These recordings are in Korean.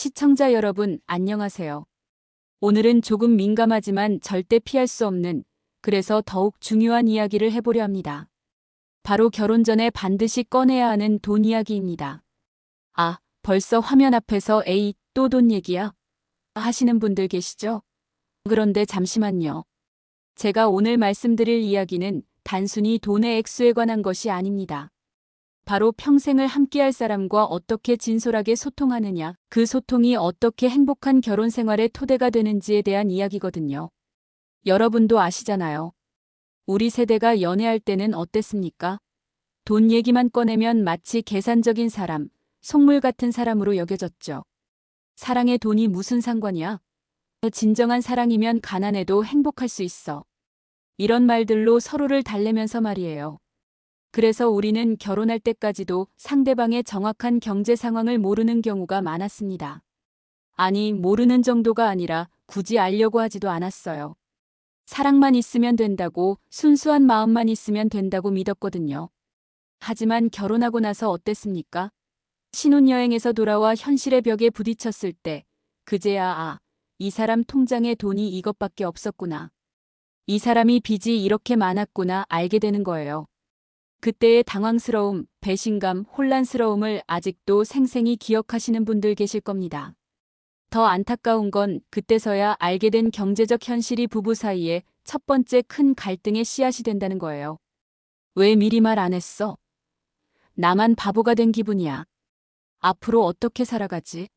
시청자 여러분, 안녕하세요. 오늘은 조금 민감하지만 절대 피할 수 없는, 그래서 더욱 중요한 이야기를 해보려 합니다. 바로 결혼 전에 반드시 꺼내야 하는 돈 이야기입니다. 아, 벌써 화면 앞에서 에이, 또 돈 얘기야? 하시는 분들 계시죠? 그런데 잠시만요. 제가 오늘 말씀드릴 이야기는 단순히 돈의 액수에 관한 것이 아닙니다. 바로 평생을 함께할 사람과 어떻게 진솔하게 소통하느냐, 그 소통이 어떻게 행복한 결혼 생활의 토대가 되는지에 대한 이야기거든요. 여러분도 아시잖아요. 우리 세대가 연애할 때는 어땠습니까? 돈 얘기만 꺼내면 마치 계산적인 사람, 속물 같은 사람으로 여겨졌죠. 사랑에 돈이 무슨 상관이야? 진정한 사랑이면 가난해도 행복할 수 있어. 이런 말들로 서로를 달래면서 말이에요. 그래서 우리는 결혼할 때까지도 상대방의 정확한 경제 상황을 모르는 경우가 많았습니다. 아니, 모르는 정도가 아니라 굳이 알려고 하지도 않았어요. 사랑만 있으면 된다고, 순수한 마음만 있으면 된다고 믿었거든요. 하지만 결혼하고 나서 어땠습니까? 신혼여행에서 돌아와 현실의 벽에 부딪혔을 때, 그제야 아, 이 사람 통장에 돈이 이것밖에 없었구나. 이 사람이 빚이 이렇게 많았구나 알게 되는 거예요. 그때의 당황스러움, 배신감, 혼란스러움을 아직도 생생히 기억하시는 분들 계실 겁니다. 더 안타까운 건 그때서야 알게 된 경제적 현실이 부부 사이에 첫 번째 큰 갈등의 씨앗이 된다는 거예요. 왜 미리 말 안 했어? 나만 바보가 된 기분이야. 앞으로 어떻게 살아가지?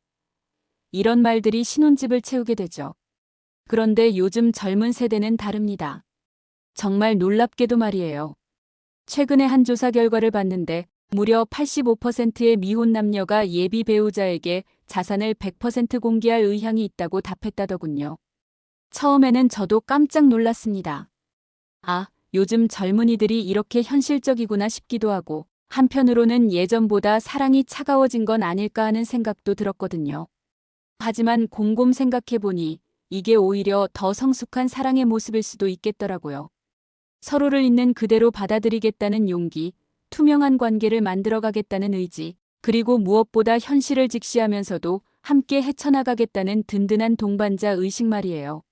이런 말들이 신혼집을 채우게 되죠. 그런데 요즘 젊은 세대는 다릅니다. 정말 놀랍게도 말이에요. 최근에 한 조사 결과를 봤는데 무려 85%의 미혼 남녀가 예비 배우자에게 자산을 100% 공개할 의향이 있다고 답했다더군요. 처음에는 저도 깜짝 놀랐습니다. 아, 요즘 젊은이들이 이렇게 현실적이구나 싶기도 하고 한편으로는 예전보다 사랑이 차가워진 건 아닐까 하는 생각도 들었거든요. 하지만 곰곰 생각해보니 이게 오히려 더 성숙한 사랑의 모습일 수도 있겠더라고요. 서로를 있는 그대로 받아들이겠다는 용기, 투명한 관계를 만들어가겠다는 의지, 그리고 무엇보다 현실을 직시하면서도 함께 헤쳐나가겠다는 든든한 동반자 의식 말이에요.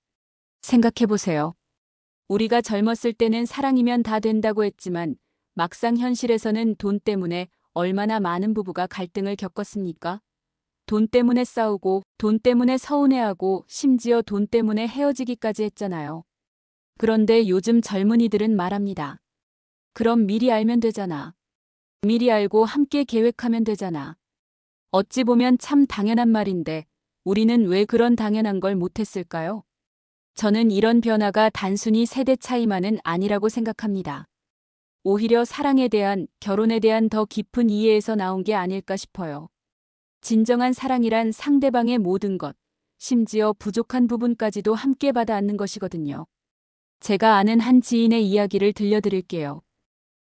생각해보세요. 우리가 젊었을 때는 사랑이면 다 된다고 했지만 막상 현실에서는 돈 때문에 얼마나 많은 부부가 갈등을 겪었습니까? 돈 때문에 싸우고, 돈 때문에 서운해하고, 심지어 돈 때문에 헤어지기까지 했잖아요. 그런데 요즘 젊은이들은 말합니다. 그럼 미리 알면 되잖아. 미리 알고 함께 계획하면 되잖아. 어찌 보면 참 당연한 말인데 우리는 왜 그런 당연한 걸 못했을까요? 저는 이런 변화가 단순히 세대 차이만은 아니라고 생각합니다. 오히려 사랑에 대한, 결혼에 대한 더 깊은 이해에서 나온 게 아닐까 싶어요. 진정한 사랑이란 상대방의 모든 것, 심지어 부족한 부분까지도 함께 받아 안는 것이거든요. 제가 아는 한 지인의 이야기를 들려드릴게요.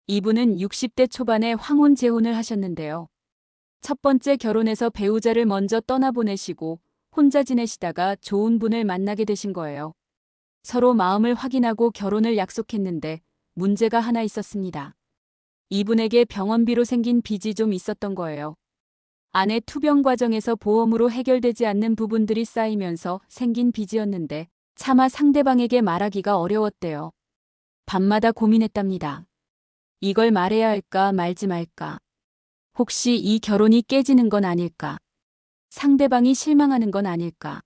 이분은 60대 초반에 황혼 재혼을 하셨는데요. 첫 번째 결혼에서 배우자를 먼저 떠나보내시고 혼자 지내시다가 좋은 분을 만나게 되신 거예요. 서로 마음을 확인하고 결혼을 약속했는데 문제가 하나 있었습니다. 이분에게 병원비로 생긴 빚이 좀 있었던 거예요. 아내 투병 과정에서 보험으로 해결되지 않는 부분들이 쌓이면서 생긴 빚이었는데 차마 상대방에게 말하기가 어려웠대요. 밤마다 고민했답니다. 이걸 말해야 할까 말지 말까. 혹시 이 결혼이 깨지는 건 아닐까. 상대방이 실망하는 건 아닐까.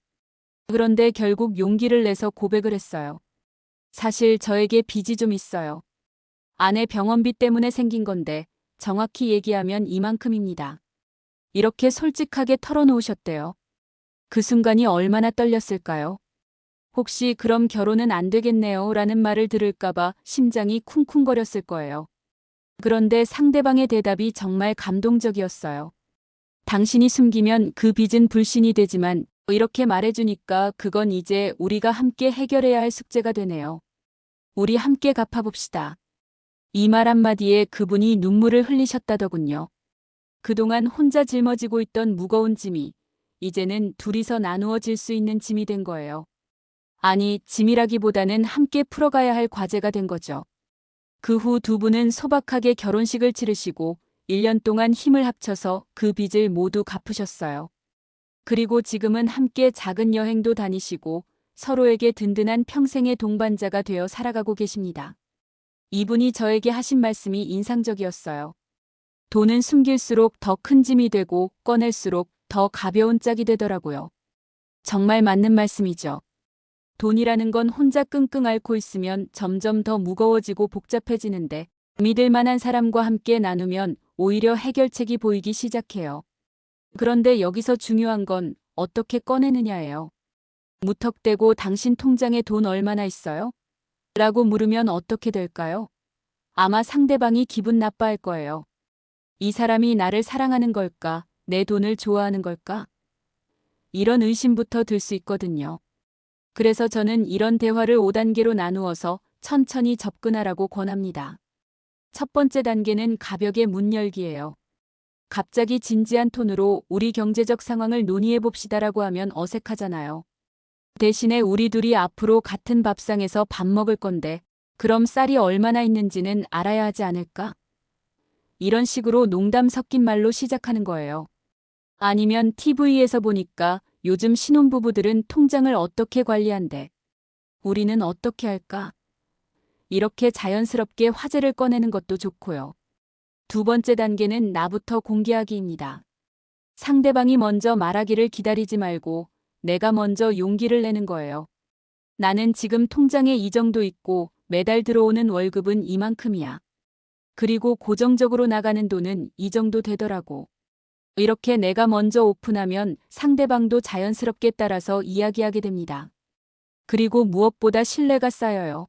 그런데 결국 용기를 내서 고백을 했어요. 사실 저에게 빚이 좀 있어요. 아내 병원비 때문에 생긴 건데 정확히 얘기하면 이만큼입니다. 이렇게 솔직하게 털어놓으셨대요. 그 순간이 얼마나 떨렸을까요? 혹시 그럼 결혼은 안 되겠네요 라는 말을 들을까봐 심장이 쿵쿵거렸을 거예요. 그런데 상대방의 대답이 정말 감동적이었어요. 당신이 숨기면 그 빚은 불신이 되지만 이렇게 말해주니까 그건 이제 우리가 함께 해결해야 할 숙제가 되네요. 우리 함께 갚아봅시다. 이 말 한마디에 그분이 눈물을 흘리셨다더군요. 그동안 혼자 짊어지고 있던 무거운 짐이 이제는 둘이서 나누어질 수 있는 짐이 된 거예요. 아니, 짐이라기보다는 함께 풀어가야 할 과제가 된 거죠. 그 후 두 분은 소박하게 결혼식을 치르시고 1년 동안 힘을 합쳐서 그 빚을 모두 갚으셨어요. 그리고 지금은 함께 작은 여행도 다니시고 서로에게 든든한 평생의 동반자가 되어 살아가고 계십니다. 이분이 저에게 하신 말씀이 인상적이었어요. 돈은 숨길수록 더 큰 짐이 되고 꺼낼수록 더 가벼운 짝이 되더라고요. 정말 맞는 말씀이죠. 돈이라는 건 혼자 끙끙 앓고 있으면 점점 더 무거워지고 복잡해지는데 믿을 만한 사람과 함께 나누면 오히려 해결책이 보이기 시작해요. 그런데 여기서 중요한 건 어떻게 꺼내느냐예요. 무턱대고 당신 통장에 돈 얼마나 있어요? 라고 물으면 어떻게 될까요? 아마 상대방이 기분 나빠할 거예요. 이 사람이 나를 사랑하는 걸까? 내 돈을 좋아하는 걸까? 이런 의심부터 들 수 있거든요. 그래서 저는 이런 대화를 5단계로 나누어서 천천히 접근하라고 권합니다. 첫 번째 단계는 가벽의 문 열기예요. 갑자기 진지한 톤으로 우리 경제적 상황을 논의해 봅시다라고 하면 어색하잖아요. 대신에 우리 둘이 앞으로 같은 밥상에서 밥 먹을 건데 그럼 쌀이 얼마나 있는지는 알아야 하지 않을까? 이런 식으로 농담 섞인 말로 시작하는 거예요. 아니면 TV에서 보니까 요즘 신혼부부들은 통장을 어떻게 관리한대. 우리는 어떻게 할까? 이렇게 자연스럽게 화제를 꺼내는 것도 좋고요. 두 번째 단계는 나부터 공개하기입니다. 상대방이 먼저 말하기를 기다리지 말고 내가 먼저 용기를 내는 거예요. 나는 지금 통장에 이 정도 있고 매달 들어오는 월급은 이만큼이야. 그리고 고정적으로 나가는 돈은 이 정도 되더라고. 이렇게 내가 먼저 오픈하면 상대방도 자연스럽게 따라서 이야기하게 됩니다. 그리고 무엇보다 신뢰가 쌓여요.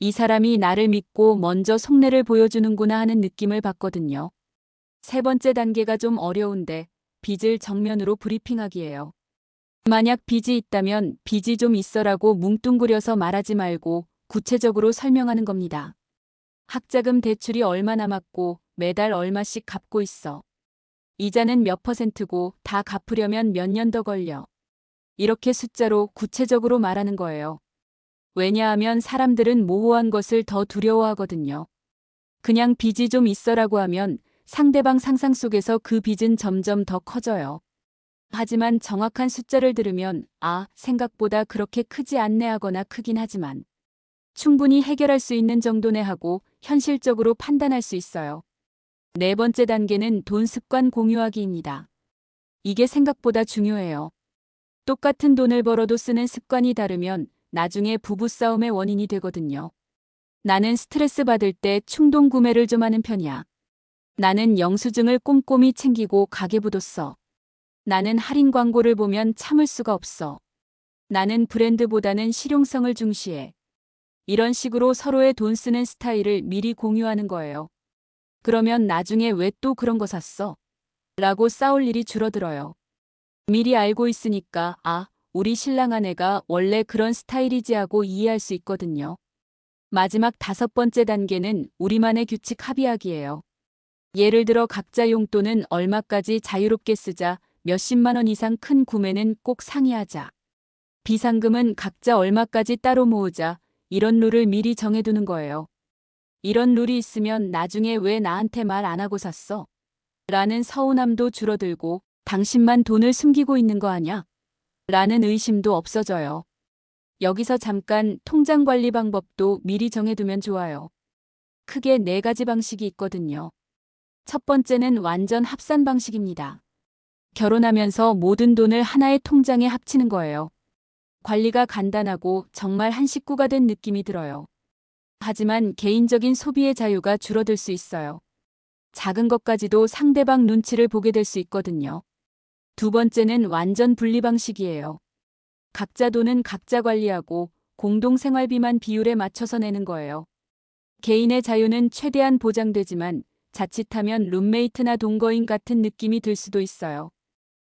이 사람이 나를 믿고 먼저 속내를 보여주는구나 하는 느낌을 받거든요. 세 번째 단계가 좀 어려운데 빚을 정면으로 브리핑하기예요. 만약 빚이 있다면 빚이 좀 있어라고 뭉뚱그려서 말하지 말고 구체적으로 설명하는 겁니다. 학자금 대출이 얼마 남았고 매달 얼마씩 갚고 있어. 이자는 몇 퍼센트고 다 갚으려면 몇 년 더 걸려. 이렇게 숫자로 구체적으로 말하는 거예요. 왜냐하면 사람들은 모호한 것을 더 두려워하거든요. 그냥 빚이 좀 있어라고 하면 상대방 상상 속에서 그 빚은 점점 더 커져요. 하지만 정확한 숫자를 들으면 아, 생각보다 그렇게 크지 않네 하거나 크긴 하지만 충분히 해결할 수 있는 정도네 하고 현실적으로 판단할 수 있어요. 네 번째 단계는 돈 습관 공유하기입니다. 이게 생각보다 중요해요. 똑같은 돈을 벌어도 쓰는 습관이 다르면 나중에 부부싸움의 원인이 되거든요. 나는 스트레스 받을 때 충동 구매를 좀 하는 편이야. 나는 영수증을 꼼꼼히 챙기고 가계부도 써. 나는 할인 광고를 보면 참을 수가 없어. 나는 브랜드보다는 실용성을 중시해. 이런 식으로 서로의 돈 쓰는 스타일을 미리 공유하는 거예요. 그러면 나중에 왜 또 그런 거 샀어? 라고 싸울 일이 줄어들어요. 미리 알고 있으니까, 아, 우리 신랑 아내가 원래 그런 스타일이지 하고 이해할 수 있거든요. 마지막 다섯 번째 단계는 우리만의 규칙 합의하기예요. 예를 들어 각자 용돈은 얼마까지 자유롭게 쓰자, 몇십만 원 이상 큰 구매는 꼭 상의하자. 비상금은 각자 얼마까지 따로 모으자, 이런 룰을 미리 정해두는 거예요. 이런 룰이 있으면 나중에 왜 나한테 말 안 하고 샀어? 라는 서운함도 줄어들고 당신만 돈을 숨기고 있는 거 아냐? 라는 의심도 없어져요. 여기서 잠깐 통장 관리 방법도 미리 정해두면 좋아요. 크게 네 가지 방식이 있거든요. 첫 번째는 완전 합산 방식입니다. 결혼하면서 모든 돈을 하나의 통장에 합치는 거예요. 관리가 간단하고 정말 한 식구가 된 느낌이 들어요. 하지만 개인적인 소비의 자유가 줄어들 수 있어요. 작은 것까지도 상대방 눈치를 보게 될 수 있거든요. 두 번째는 완전 분리 방식이에요. 각자 돈은 각자 관리하고 공동 생활비만 비율에 맞춰서 내는 거예요. 개인의 자유는 최대한 보장되지만 자칫하면 룸메이트나 동거인 같은 느낌이 들 수도 있어요.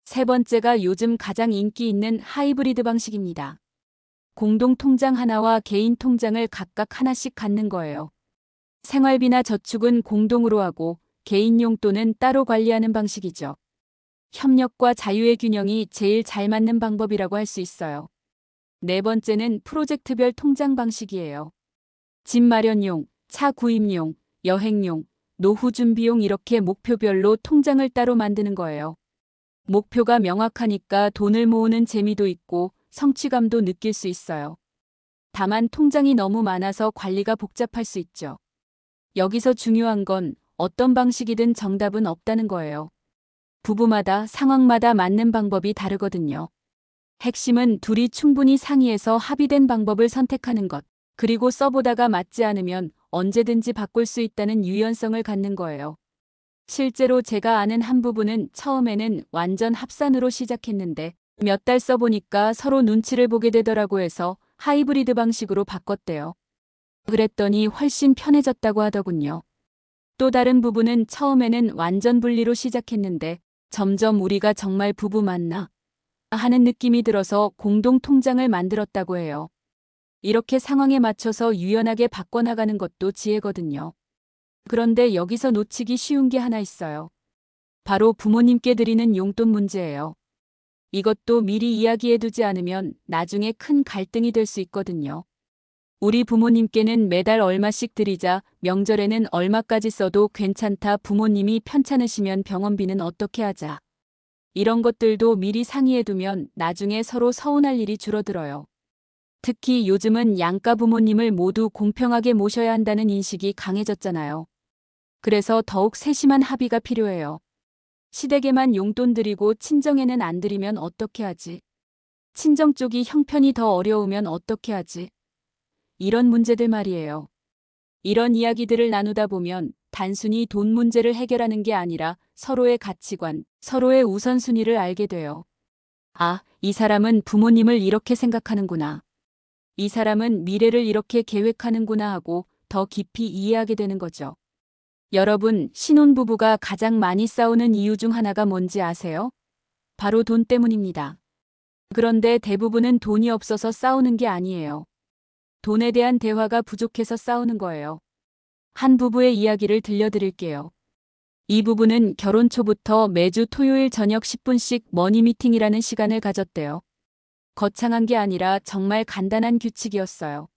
세 번째가 요즘 가장 인기 있는 하이브리드 방식입니다. 공동 통장 하나와 개인 통장을 각각 하나씩 갖는 거예요. 생활비나 저축은 공동으로 하고 개인 용돈은 따로 관리하는 방식이죠. 협력과 자유의 균형이 제일 잘 맞는 방법이라고 할 수 있어요. 네 번째는 프로젝트별 통장 방식이에요. 집 마련용, 차 구입용, 여행용, 노후 준비용 이렇게 목표별로 통장을 따로 만드는 거예요. 목표가 명확하니까 돈을 모으는 재미도 있고 성취감도 느낄 수 있어요. 다만 통장이 너무 많아서 관리가 복잡할 수 있죠. 여기서 중요한 건 어떤 방식이든 정답은 없다는 거예요. 부부마다 상황마다 맞는 방법이 다르거든요. 핵심은 둘이 충분히 상의해서 합의된 방법을 선택하는 것, 그리고 써보다가 맞지 않으면 언제든지 바꿀 수 있다는 유연성을 갖는 거예요. 실제로 제가 아는 한 부부는 처음에는 완전 합산으로 시작했는데 몇 달 써보니까 서로 눈치를 보게 되더라고 해서 하이브리드 방식으로 바꿨대요. 그랬더니 훨씬 편해졌다고 하더군요. 또 다른 부부는 처음에는 완전 분리로 시작했는데 점점 우리가 정말 부부 맞나? 하는 느낌이 들어서 공동 통장을 만들었다고 해요. 이렇게 상황에 맞춰서 유연하게 바꿔나가는 것도 지혜거든요. 그런데 여기서 놓치기 쉬운 게 하나 있어요. 바로 부모님께 드리는 용돈 문제예요. 이것도 미리 이야기해두지 않으면 나중에 큰 갈등이 될 수 있거든요. 우리 부모님께는 매달 얼마씩 드리자 명절에는 얼마까지 써도 괜찮다 부모님이 편찮으시면 병원비는 어떻게 하자. 이런 것들도 미리 상의해두면 나중에 서로 서운할 일이 줄어들어요. 특히 요즘은 양가 부모님을 모두 공평하게 모셔야 한다는 인식이 강해졌잖아요. 그래서 더욱 세심한 합의가 필요해요. 시댁에만 용돈 드리고 친정에는 안 드리면 어떻게 하지? 친정 쪽이 형편이 더 어려우면 어떻게 하지? 이런 문제들 말이에요. 이런 이야기들을 나누다 보면 단순히 돈 문제를 해결하는 게 아니라 서로의 가치관, 서로의 우선순위를 알게 돼요. 아, 이 사람은 부모님을 이렇게 생각하는구나. 이 사람은 미래를 이렇게 계획하는구나 하고 더 깊이 이해하게 되는 거죠. 여러분, 신혼부부가 가장 많이 싸우는 이유 중 하나가 뭔지 아세요? 바로 돈 때문입니다. 그런데 대부분은 돈이 없어서 싸우는 게 아니에요. 돈에 대한 대화가 부족해서 싸우는 거예요. 한 부부의 이야기를 들려드릴게요. 이 부부는 결혼 초부터 매주 토요일 저녁 10분씩 머니 미팅이라는 시간을 가졌대요. 거창한 게 아니라 정말 간단한 규칙이었어요.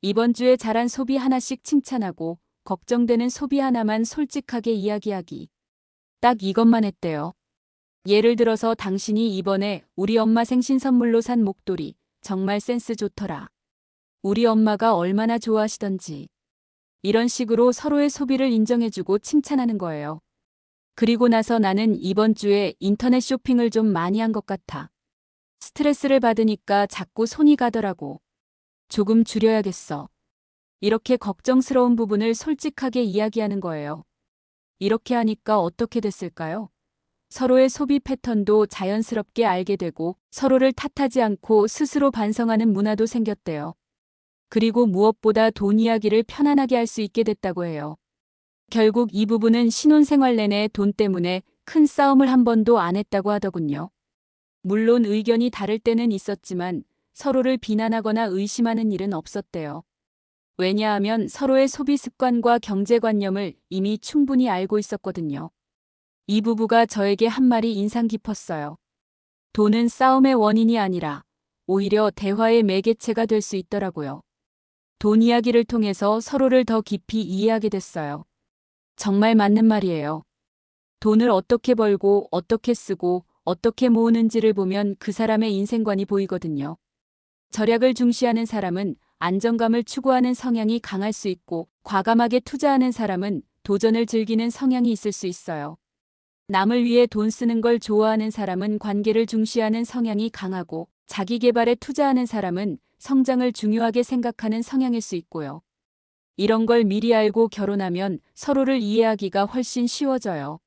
이번 주에 잘한 소비 하나씩 칭찬하고 걱정되는 소비 하나만 솔직하게 이야기하기. 딱 이것만 했대요. 예를 들어서 당신이 이번에 우리 엄마 생신 선물로 산 목도리 정말 센스 좋더라. 우리 엄마가 얼마나 좋아하시던지. 이런 식으로 서로의 소비를 인정해주고 칭찬하는 거예요. 그리고 나서 나는 이번 주에 인터넷 쇼핑을 좀 많이 한 것 같아. 스트레스를 받으니까 자꾸 손이 가더라고. 조금 줄여야겠어. 이렇게 걱정스러운 부분을 솔직하게 이야기하는 거예요. 이렇게 하니까 어떻게 됐을까요? 서로의 소비 패턴도 자연스럽게 알게 되고 서로를 탓하지 않고 스스로 반성하는 문화도 생겼대요. 그리고 무엇보다 돈 이야기를 편안하게 할 수 있게 됐다고 해요. 결국 이 부부는 신혼생활 내내 돈 때문에 큰 싸움을 한 번도 안 했다고 하더군요. 물론 의견이 다를 때는 있었지만 서로를 비난하거나 의심하는 일은 없었대요. 왜냐하면 서로의 소비 습관과 경제관념을 이미 충분히 알고 있었거든요. 이 부부가 저에게 한 말이 인상 깊었어요. 돈은 싸움의 원인이 아니라 오히려 대화의 매개체가 될 수 있더라고요. 돈 이야기를 통해서 서로를 더 깊이 이해하게 됐어요. 정말 맞는 말이에요. 돈을 어떻게 벌고 어떻게 쓰고 어떻게 모으는지를 보면 그 사람의 인생관이 보이거든요. 절약을 중시하는 사람은 안정감을 추구하는 성향이 강할 수 있고 과감하게 투자하는 사람은 도전을 즐기는 성향이 있을 수 있어요. 남을 위해 돈 쓰는 걸 좋아하는 사람은 관계를 중시하는 성향이 강하고 자기 개발에 투자하는 사람은 성장을 중요하게 생각하는 성향일 수 있고요. 이런 걸 미리 알고 결혼하면 서로를 이해하기가 훨씬 쉬워져요.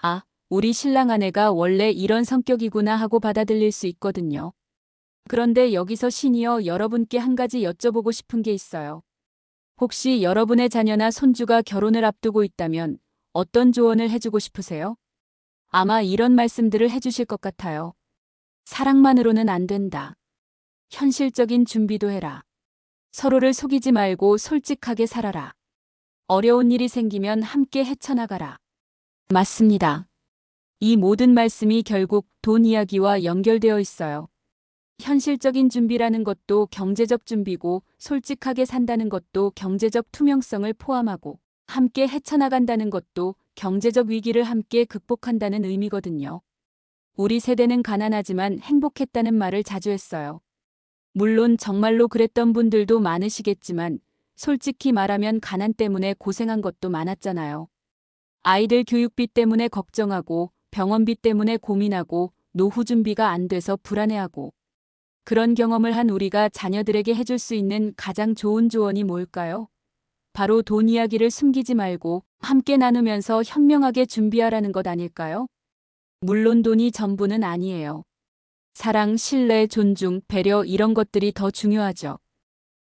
아, 우리 신랑 아내가 원래 이런 성격이구나 하고 받아들일 수 있거든요. 그런데 여기서 시니어 여러분께 한 가지 여쭤보고 싶은 게 있어요. 혹시 여러분의 자녀나 손주가 결혼을 앞두고 있다면 어떤 조언을 해주고 싶으세요? 아마 이런 말씀들을 해주실 것 같아요. 사랑만으로는 안 된다. 현실적인 준비도 해라. 서로를 속이지 말고 솔직하게 살아라. 어려운 일이 생기면 함께 헤쳐나가라. 맞습니다. 이 모든 말씀이 결국 돈 이야기와 연결되어 있어요. 현실적인 준비라는 것도 경제적 준비고 솔직하게 산다는 것도 경제적 투명성을 포함하고 함께 헤쳐나간다는 것도 경제적 위기를 함께 극복한다는 의미거든요. 우리 세대는 가난하지만 행복했다는 말을 자주 했어요. 물론 정말로 그랬던 분들도 많으시겠지만 솔직히 말하면 가난 때문에 고생한 것도 많았잖아요. 아이들 교육비 때문에 걱정하고 병원비 때문에 고민하고 노후 준비가 안 돼서 불안해하고 그런 경험을 한 우리가 자녀들에게 해줄 수 있는 가장 좋은 조언이 뭘까요? 바로 돈 이야기를 숨기지 말고 함께 나누면서 현명하게 준비하라는 것 아닐까요? 물론 돈이 전부는 아니에요. 사랑, 신뢰, 존중, 배려 이런 것들이 더 중요하죠.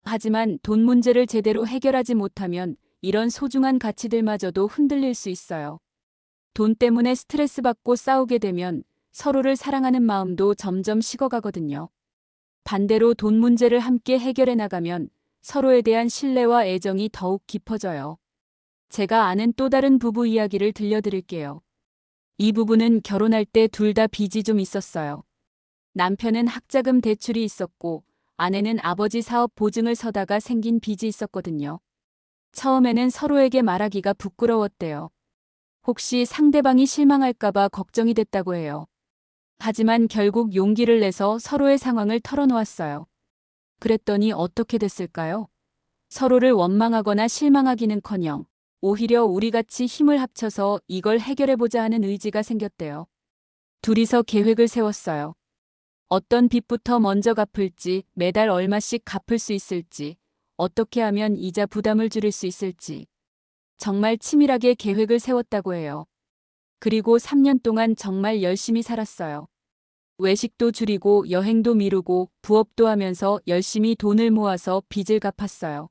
하지만 돈 문제를 제대로 해결하지 못하면 이런 소중한 가치들마저도 흔들릴 수 있어요. 돈 때문에 스트레스 받고 싸우게 되면 서로를 사랑하는 마음도 점점 식어가거든요. 반대로 돈 문제를 함께 해결해 나가면 서로에 대한 신뢰와 애정이 더욱 깊어져요. 제가 아는 또 다른 부부 이야기를 들려드릴게요. 이 부부는 결혼할 때 둘 다 빚이 좀 있었어요. 남편은 학자금 대출이 있었고 아내는 아버지 사업 보증을 서다가 생긴 빚이 있었거든요. 처음에는 서로에게 말하기가 부끄러웠대요. 혹시 상대방이 실망할까봐 걱정이 됐다고 해요. 하지만 결국 용기를 내서 서로의 상황을 털어놓았어요. 그랬더니 어떻게 됐을까요? 서로를 원망하거나 실망하기는 커녕 오히려 우리같이 힘을 합쳐서 이걸 해결해보자 하는 의지가 생겼대요. 둘이서 계획을 세웠어요. 어떤 빚부터 먼저 갚을지, 매달 얼마씩 갚을 수 있을지, 어떻게 하면 이자 부담을 줄일 수 있을지. 정말 치밀하게 계획을 세웠다고 해요. 그리고 3년 동안 정말 열심히 살았어요. 외식도 줄이고 여행도 미루고 부업도 하면서 열심히 돈을 모아서 빚을 갚았어요.